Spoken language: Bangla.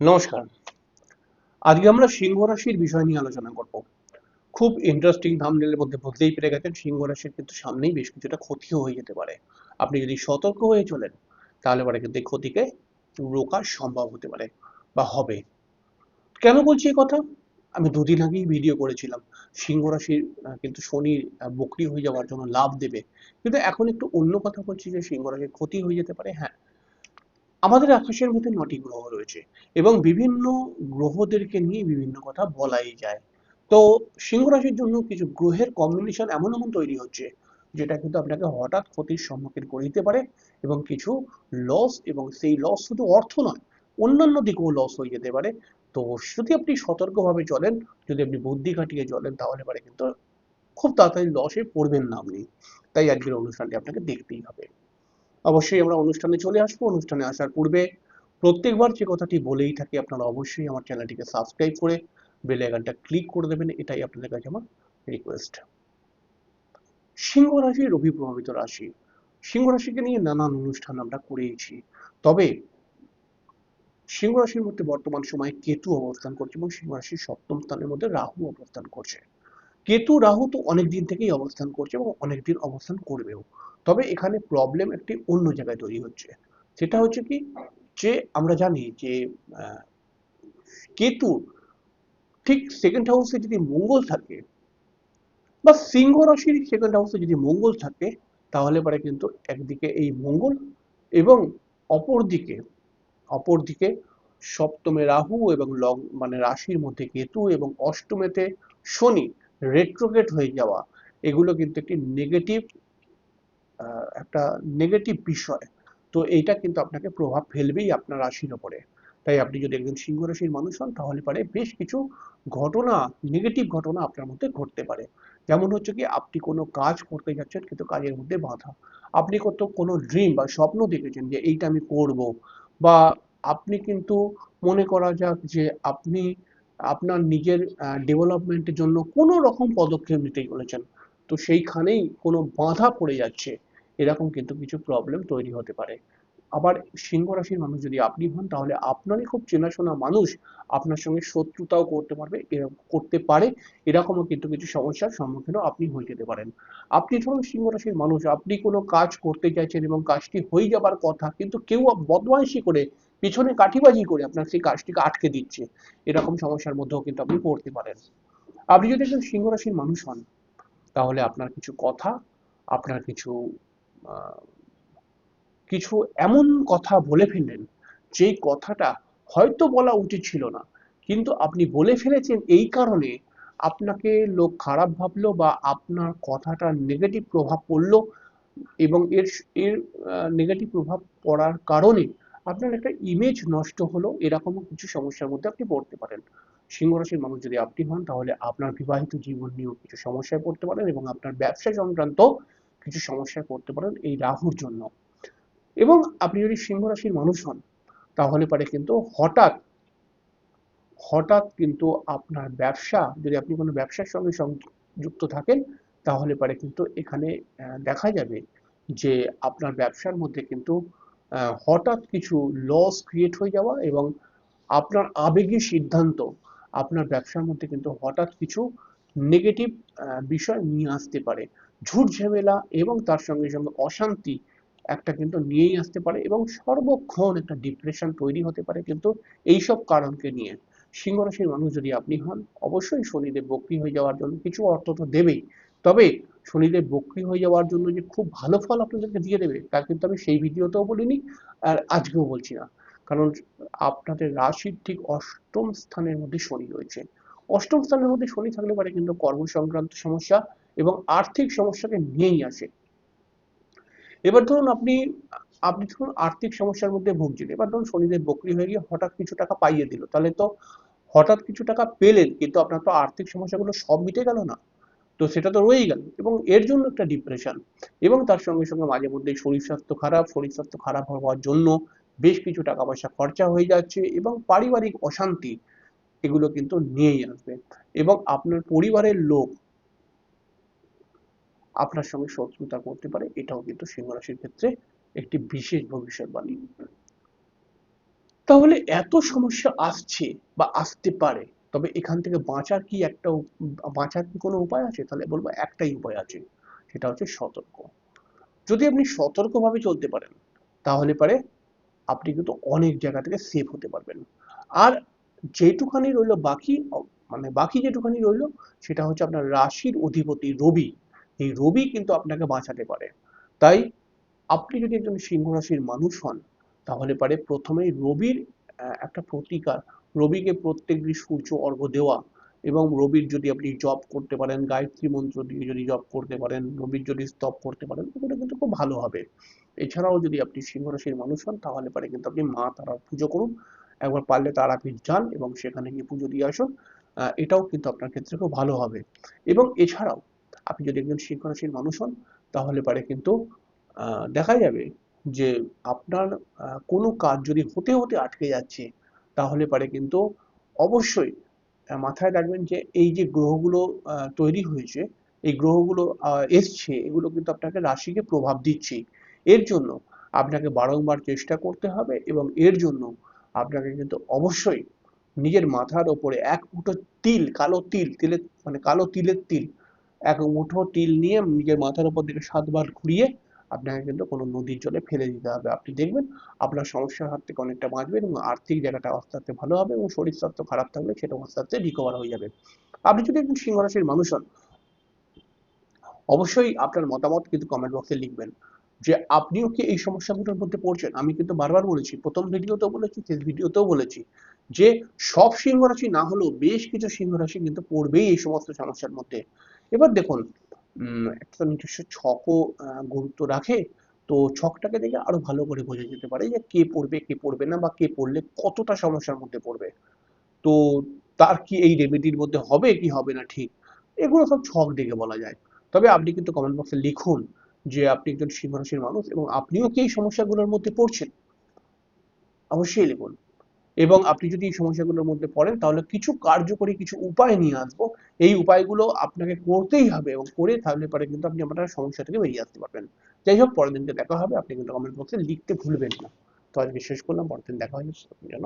নমস্কার। আজকে আমরা সিংহ রাশির বিষয় নিয়ে আলোচনা করব। খুব ইন্টারেস্টিং থাম্বনেলের মধ্যে বুঝতেই পেরে গেছেন, সিংহ রাশির কিন্তু সামনেই বেশ কিছুটা ক্ষতিও হয়ে যেতে পারে। আপনি যদি সতর্ক হয়ে চলেন, তাহলে পরে কিন্তু এই ক্ষতিকে রোকা সম্ভব হতে পারে বা হবে। কেন বলছি এই কথা? আমি দুদিন আগেই ভিডিও করেছিলাম, সিংহ রাশির কিন্তু শনি বকরি হয়ে যাওয়ার জন্য লাভ দেবে। কিন্তু এখন একটু অন্য কথা বলছি যে, সিংহ রাশির ক্ষতি হয়ে যেতে পারে হ্যাঁ। আমাদের আকাশের মধ্যে নটি গ্রহ রয়েছে এবং বিভিন্ন গ্রহদেরকে নিয়ে বিভিন্ন কথা বলাই যায়। তো সিংহ রাশির জন্য কিছু গ্রহের কম্বিনেশন এমন এমন তৈরি হচ্ছে, যেটা কিন্তু আপনাকে হঠাৎ ক্ষতির সম্মুখীন করে দিতে পারে এবং কিছু লস এবং সেই লস শুধু অর্থ নয়, অন্যান্য দিকেও লস হয়ে যেতে পারে। তো যদি আপনি সতর্কভাবে চলেন, যদি আপনি বুদ্ধি খাটিয়ে চলেন, তাহলে পারে কিন্তু খুব তাড়াতাড়ি লসে পড়বেন না আপনি। তাই আজকের অনুষ্ঠানটি আপনাকে দেখতেই হবে। অবশ্যই আমরা অনুষ্ঠানে চলে আসব। অনুষ্ঠানে আসার পূর্বে প্রত্যেকবার যে কথাটি বলেই থাকি আপনারা অবশ্যই আমার চ্যানেলটিকে সাবস্ক্রাইব করে বেল আইকনটা ক্লিক করে দেবেন, এটাই আপনাদের কাছে আমার রিকোয়েস্ট সিংহ রাশি রবি প্রভাবিত রাশি। সিংহ রাশিকে নিয়ে নানান অনুষ্ঠান আমরা করেইছি। তবে সিংহ রাশির মধ্যে বর্তমান সময়ে কেতু অবস্থান করছে এবং সিংহ রাশির সপ্তম স্থানের মধ্যে রাহু অবস্থান করছে। কেতু রাহু তো অনেক দিন থেকেই অবস্থান করছে এবং অনেক দিন অবস্থান করবেও। তবে এখানে প্রবলেম একটি অন্য জায়গায় তৈরি হচ্ছে। সেটা হচ্ছে কি? যে আমরা জানি যে কেতু ঠিক সেকেন্ড হাউসে যদি মঙ্গল থাকে বা সিংহ রাশির সেকেন্ড হাউসে যদি মঙ্গল থাকে, তাহলে পরে কিন্তু একদিকে এই মঙ্গল এবং অপরদিকে অপরদিকে সপ্তমে রাহু এবং লগ মানে রাশির মধ্যে কেতু এবং অষ্টমেতে শনি। রেট্রোগেট হয়ে যাওয়া, এগুলো কিন্তু একটি নেগেটিভ একটা নেগেটিভ বিষয়। তো এইটা কিন্তু আপনাকে প্রভাব ফেলবেই আপনার রাশির ওপরে। তাই আপনি যদি একজন সিংহ রাশির মানুষ হন, তাহলে পারে বেশ কিছু ঘটনা নেগেটিভ ঘটনা আপনার মধ্যে ঘটতে পারে। যেমন হচ্ছে কি, আপনি কোনো কাজ করতে যাচ্ছেন, কিন্তু কাজের মধ্যে বাধা। আপনি কত, কোনো ড্রিম বা স্বপ্ন দেখেছেন যে এইটা আমি করব, বা আপনি কিন্তু মনে করা যাক যে আপনি আপনার নিজের ডেভেলপমেন্টের জন্য কোনো রকম পদক্ষেপ নিতে চলেছেন তো সেইখানেই কোনো বাধা পড়ে যাচ্ছে, এরকম কিন্তু কিছু প্রবলেম তৈরি হতে পারে। আবার সিংহ রাশির মানুষ যদি আপনি হন, তাহলে আপনারই খুব চেনাশোনা মানুষ আপনার সঙ্গে শত্রুতাও করতে পারবে করতে পারে, এরকমও কিন্তু কিছু সমস্যার সম্মুখীনও আপনি হয়ে যেতে পারেন। আপনি ধরুন সিংহ রাশির মানুষ, আপনি কোনো কাজ করতে চাইছেন এবং কাজটি হয়ে যাবার কথা, কিন্তু কেউ বদমাইশি করে পিছনে কাঠিবাজি করে আপনার সেই কাজটিকে আটকে দিচ্ছে। এরকম সমস্যার মধ্যেও কিন্তু আপনি পড়তে পারেন। আপনি যদি একজন সিংহ রাশির মানুষ হন, তাহলে আপনার কিছু কথা, আপনার কিছু কিছু এমন কথা বলে ফেললেন, যেই কথাটা হয়তো বলা উচিত ছিল না। কিন্তু আপনি বলে ফেলেছেন এই কারণে আপনাকে লোক খারাপ ভাবলো বা আপনার কথাটা নেগেটিভ প্রভাব পড়ল এবং এর এর নেগেটিভ প্রভাব পড়ার কারণে আপনার একটা ইমেজ নষ্ট হলো এরকম কিছু সমস্যার মধ্যে আপনি পড়তে পারেন। সিংহ রাশির মানুষ যদি আপনি হন, তাহলে আপনার বিবাহিত জীবন নিয়েও কিছু সমস্যায় পড়তে পারেন এবং আপনার ব্যবসা সংক্রান্ত কিছু সমস্যায় পড়তে পারেন এই রাহুর জন্য। এবং আপনি যদি সিংহ রাশির মানুষ হন, তাহলে পারে কিন্তু হঠাৎ হঠাৎ কিন্তু আপনার ব্যবসা, যদি আপনি কোনো ব্যবসার সঙ্গে সংযুক্ত থাকেন, তাহলে পারে কিন্তু এখানে দেখা যাবে যে আপনার ব্যবসার মধ্যে কিন্তু হঠাৎ কিছু লস ক্রিয়েট হয়ে যাওয়া এবং আপনার আবেগী সিদ্ধান্ত, আপনার ব্যবসার মধ্যে কিন্তু হঠাৎ কিছু নেগেটিভ বিষয় নিয়ে আসতে পারে। ঝুট ঝামেলা এবং তার সঙ্গে সঙ্গে অশান্তি একটা কিন্তু নিয়েই আসতে পারে এবং সর্বক্ষণ একটা ডিপ্রেশন তৈরি হতে পারে কিন্তু এইসব কারণকে নিয়ে। সিংহ রাশির মানুষ যদি আপনি হন, অবশ্যই শনিদেব বক্রি হয়ে যাওয়ার জন্য কিছু অর্থ তো দেবেই। তবে শনিদেব বক্রি হয়ে যাওয়ার জন্য যে খুব ভালো ফল আপনাদেরকে দিয়ে দেবে, তা কিন্তু আমি সেই ভিডিওতেও বলিনি আর আজকেও বলছি না। কারণ আপনাদের রাশির ঠিক অষ্টম স্থানের মধ্যে শনি রয়েছে। অষ্টম স্থানের মধ্যে শনি থাকলে পারে কিন্তু কর্ম সংক্রান্ত সমস্যা এবং আর্থিক সমস্যাকে নিয়েই আসে। এবার ধরুন আপনি আপনি ধরুন আর্থিক সমস্যার মধ্যে ভুগছেন এবার ধরুন শনিদেব বকরি হয়ে গিয়ে হঠাৎ কিছু টাকা পাইয়ে দিল, তাহলে তো হঠাৎ কিছু টাকা পেলেন, কিন্তু আপনার তো আর্থিক সমস্যাগুলো সব মিটে গেল না। তো সেটা তো রয়েই গেল এবং এর জন্য একটা ডিপ্রেশন এবং তার সঙ্গে সঙ্গে মাঝে মধ্যে শরীর স্বাস্থ্য খারাপ, শরীর স্বাস্থ্য খারাপ হওয়ার জন্য বেশ কিছু টাকা পয়সা খরচা হয়ে যাচ্ছে এবং পারিবারিক অশান্তি এগুলো কিন্তু নিয়েই আসবে এবং আপনার পরিবারের লোক আপনার সঙ্গে শত্রুতা করতে পারে, এটাও কিন্তু সিংহ রাশির ক্ষেত্রে একটি বিশেষ ভবিষ্যৎবাণী। তাহলে এত সমস্যা আসছে বা আসতে পারে তবে এখান থেকে বাঁচার কি একটা বাঁচার কি কোনো উপায় আছে? তাহলে বলব একটাই উপায় আছে, সেটা হচ্ছে সতর্ক। যদি আপনি সতর্কভাবে চলতে পারেন, তাহলে পারে আপনি কিন্তু অনেক জায়গা থেকে সেভ হতে পারবেন। আর যেটুখানি রইল বাকি মানে বাকি যেটুখানি রইল, সেটা হচ্ছে আপনার রাশির অধিপতি রবি। এই রবি কিন্তু আপনাকে বাঁচাতে পারে। তাই আপনি যদি একজন সিংহ রাশির মানুষ হন, তাহলে পারে প্রথমেই রবির একটা প্রতিকার। রবিকে প্রত্যেকদিন সূর্য অর্ঘ্য দেওয়া এবং রবির যদি আপনি জপ করতে পারেন, গায়ত্রী মন্ত্র দিয়ে যদি জপ করতে পারেন, রবির যদি স্তব করতে পারেন এগুলো কিন্তু খুব ভালো হবে। এছাড়াও যদি আপনি সিংহ রাশির মানুষ হন, তাহলে পারে কিন্তু আপনি মা তারার পুজো করুন। একবার পারলে তারাপীঠ যান এবং সেখানে গিয়ে পুজো দিয়ে আসুন। এটাও কিন্তু আপনার ক্ষেত্রে খুব ভালো হবে। এবং এছাড়াও আপনি যদি একজন সিংহ রাশির মানুষ হন, তাহলে পারে কিন্তু দেখা যাবে যে আপনার কোনো কাজ যদি হতে হতে আটকে যাচ্ছে, তাহলে পারে কিন্তু অবশ্যই মাথায় রাখবেন যে এই যে গ্রহগুলো তৈরি হয়েছে, এই গ্রহগুলো এসছে, এগুলো কিন্তু আপনাকে রাশিকে প্রভাব দিচ্ছে। এর জন্য আপনাকে বারংবার চেষ্টা করতে হবে এবং এর জন্য আপনাকে কিন্তু অবশ্যই নিজের মাথার ওপরে এক মুঠো তিল, কালো তিল তিলের মানে কালো তিলের তিল, এক মুঠো তিল নিয়ে নিজের মাথার উপর দিকে সাতবার ঘুরিয়ে আপনাকে কিন্তু কোনো নদীর জলে ফেলে দিতে হবে। আপনি দেখবেন আপনার সমস্যার হাত থেকে অনেকটা বাঁচবেন এবং আর্থিক জায়গাটা আস্তে আস্তে ভালো হবে এবং শরীর স্বাস্থ্য খারাপ থাকলে সেটাও আস্তে আস্তে রিকভার হয়ে যাবে। আপনি যদি একজন সিংহ রাশির মানুষ হন, অবশ্যই আপনার মতামত কিন্তু কমেন্ট বক্সে লিখবেন যে আপনিও কি এই সমস্যাগুলোর মধ্যে পড়ছেন? আমি কিন্তু বারবার বলেছি, প্রথম ভিডিওতেও বলেছি, শেষ ভিডিওতেও বলেছি যে সব সিংহ রাশি না হলেও বেশ কিছু সিংহ রাশি কিন্তু পড়বেই এই সমস্ত সমস্যার মধ্যে। এবার দেখুন একটা নিজস্ব ছকও গুরুত্ব রাখে। তো ছকটাকে দেখে আরও ভালো করে বোঝা যেতে পারে যে কে পড়বে কে পড়বে না, বা কে পড়লে কতটা সমস্যার মধ্যে পড়বে। তো তার কি এই রেমেডির মধ্যে হবে, কি হবে না ঠিক, এগুলো সব ছক দেখে বলা যায়। তবে আপনি কিন্তু কমেন্ট বক্সে লিখুন যে আপনি একজন সিংহ রাশির মানুষ এবং আপনিও কি এই সমস্যাগুলোর মধ্যে পড়ছেন। অবশ্যই লিখুন। এবং আপনি যদি এই সমস্যাগুলোর মধ্যে পড়েন, তাহলে কিছু কার্যকরী কিছু উপায় নিয়ে আসব। এই উপায়গুলো আপনাকে করতেই হবে এবং করে তাহলে পরে কিন্তু আপনি আপনার সমস্যা থেকে বেরিয়ে আসতে পারবেন। যাই হোক, পরের দিনকে দেখা হবে। আপনি কিন্তু কমেন্ট বক্সে লিখতে ভুলবেন না। তো আজকে শেষ করলাম, পরের দিন দেখা হয়ে যেন